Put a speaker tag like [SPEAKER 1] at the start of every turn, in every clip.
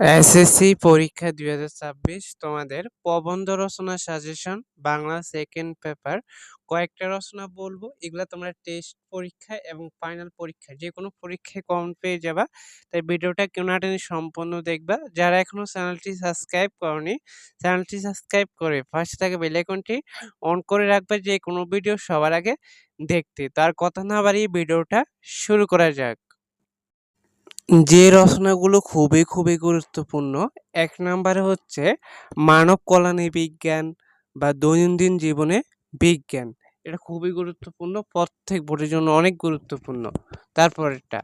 [SPEAKER 1] SSC পরীক্ষা দুই হাজার ছাব্বিশ, তোমাদের প্রবন্ধ রচনা সাজেশন বাংলা সেকেন্ড পেপার কয়েকটা রচনা বলব, এগুলা তোমরা টেস্ট পরীক্ষা এবং ফাইনাল পরীক্ষা যে কোনো পরীক্ষায় কমন পেয়ে যাবা, তাই ভিডিওটা কেউ না টেনে সম্পূর্ণ দেখবা। যারা এখনও চ্যানেলটি সাবস্ক্রাইব করনি চ্যানেলটি সাবস্ক্রাইব করে পাশে থাকে বেল আইকনটি অন করে রাখবে যে কোনো ভিডিও সবার আগে দেখতে। তার কথা না বাড়িয়ে ভিডিওটা শুরু করা যাক। যে রচনাগুলো খুবই খুবই গুরুত্বপূর্ণ, এক নম্বরে হচ্ছে মানব কল্যাণে বিজ্ঞান বা দৈনন্দিন জীবনে বিজ্ঞান। এটা খুবই গুরুত্বপূর্ণ, প্রত্যেক বোর্ডের জন্য অনেক গুরুত্বপূর্ণ। তারপরেরটা,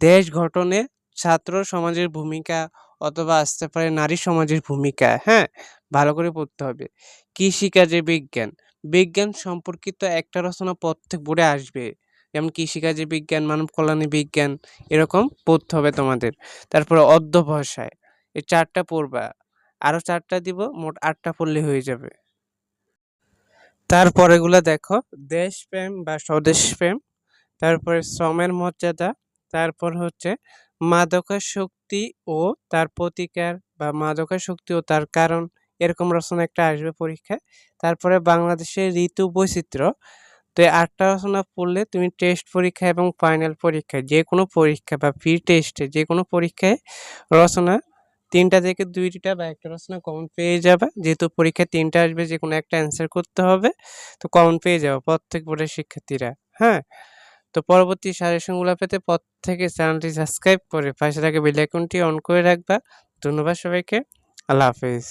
[SPEAKER 1] দেশ গঠনে ছাত্র সমাজের ভূমিকা অথবা আসতে পারে নারী সমাজের ভূমিকা হ্যাঁ? ভালো করে পড়তে হবে। কৃষিকাজে বিজ্ঞান বিজ্ঞান সম্পর্কিত একটা রচনা প্রত্যেক বোর্ডে আসবে। যেমন কৃষিকাজে বিজ্ঞান মানব কল্যাণে বিজ্ঞান, এরকম পড়তে হবে তোমাদের। তারপরে অধ্যবসায়, এই চারটা পড়বা। আরও চারটা দিব, মোট আটটা পড়লে হয়ে যাবে। তারপরেগুলো দেখো, দেশপ্রেম বা স্বদেশ প্রেম তারপরে শ্রমের মর্যাদা, তারপর হচ্ছে মাদকাসক্তি ও তার প্রতিকার বা মাদকাসক্তি ও তার কারণ, এরকম রচনা একটা আসবে পরীক্ষায়। তারপরে বাংলাদেশের ঋতু বৈচিত্র্য তো এই আটটা রচনা পড়লে তুমি টেস্ট পরীক্ষা এবং ফাইনাল পরীক্ষায় যে কোনো পরীক্ষা বা ফ্রি টেস্টে যে কোনো পরীক্ষায় রচনা তিনটা থেকে দুইটা বা একটা রচনা কমন পেয়ে যাবে। যেহেতু পরীক্ষায় তিনটা আসবে যে কোনো একটা অ্যান্সার করতে হবে। তো কমন পেয়ে যাবে প্রত্যেক বোর্ডের শিক্ষার্থীরা হ্যাঁ? তো পরবর্তী সাজেশনগুলো পেতে প্রত্যেকে চ্যানেলটি সাবস্ক্রাইব করে পাশে থাকা বেল আইকনটি অন করে রাখবা। ধন্যবাদ সবাইকে। আল্লাহ হাফেজ।